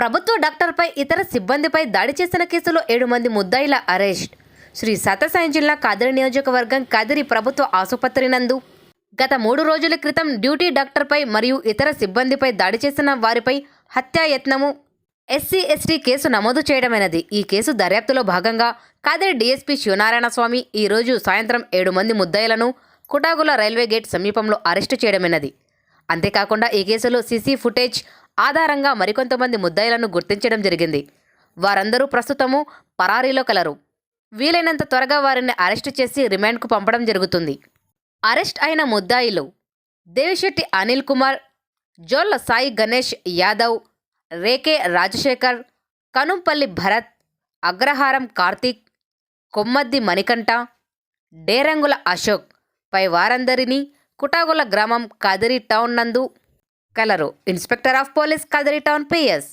ప్రభుత్వ డాక్టర్పై ఇతర సిబ్బందిపై దాడి చేసిన కేసులో ఏడు మంది ముద్దాయిల అరెస్ట్. శ్రీ సత్యసాయి జిల్లా కదిరి నియోజకవర్గం కదిరి ప్రభుత్వ ఆసుపత్రి నందు గత మూడు రోజుల క్రితం డ్యూటీ డాక్టర్పై మరియు ఇతర సిబ్బందిపై దాడి చేసిన వారిపై హత్యాయత్నము ఎస్సీ ఎస్టీ కేసు నమోదు చేయడమైనది. ఈ కేసు దర్యాప్తులో భాగంగా కాదిరి డీఎస్పీ శివనారాయణ స్వామి ఈ రోజు సాయంత్రం ఏడు మంది ముద్దాయిలను కుటాగుల రైల్వే గేట్ సమీపంలో అరెస్టు చేయడమైనది. అంతేకాకుండా ఈ కేసులో సీసీ ఫుటేజ్ ఆధారంగా మరికొంతమంది ముద్దాయిలను గుర్తించడం జరిగింది. వారందరూ ప్రస్తుతము పరారీలో కలరు. వీలైనంత త్వరగా వారిని అరెస్టు చేసి రిమాండ్కు పంపడం జరుగుతుంది. అరెస్ట్ అయిన ముద్దాయిలు దేవిశెట్టి అనిల్ కుమార్ జోల్ల సాయి గణేష్ యాదవ్ రేకే రాజశేఖర్ కనుంపల్లి భరత్ అగ్రహారం కార్తీక్ కొమ్మద్ది మణికంఠ డేరంగుల అశోక్ పై వారందరినీ కుటాగుల గ్రామం కదిరి టౌన్ నందు colour. Inspector of police Kadiri town PS.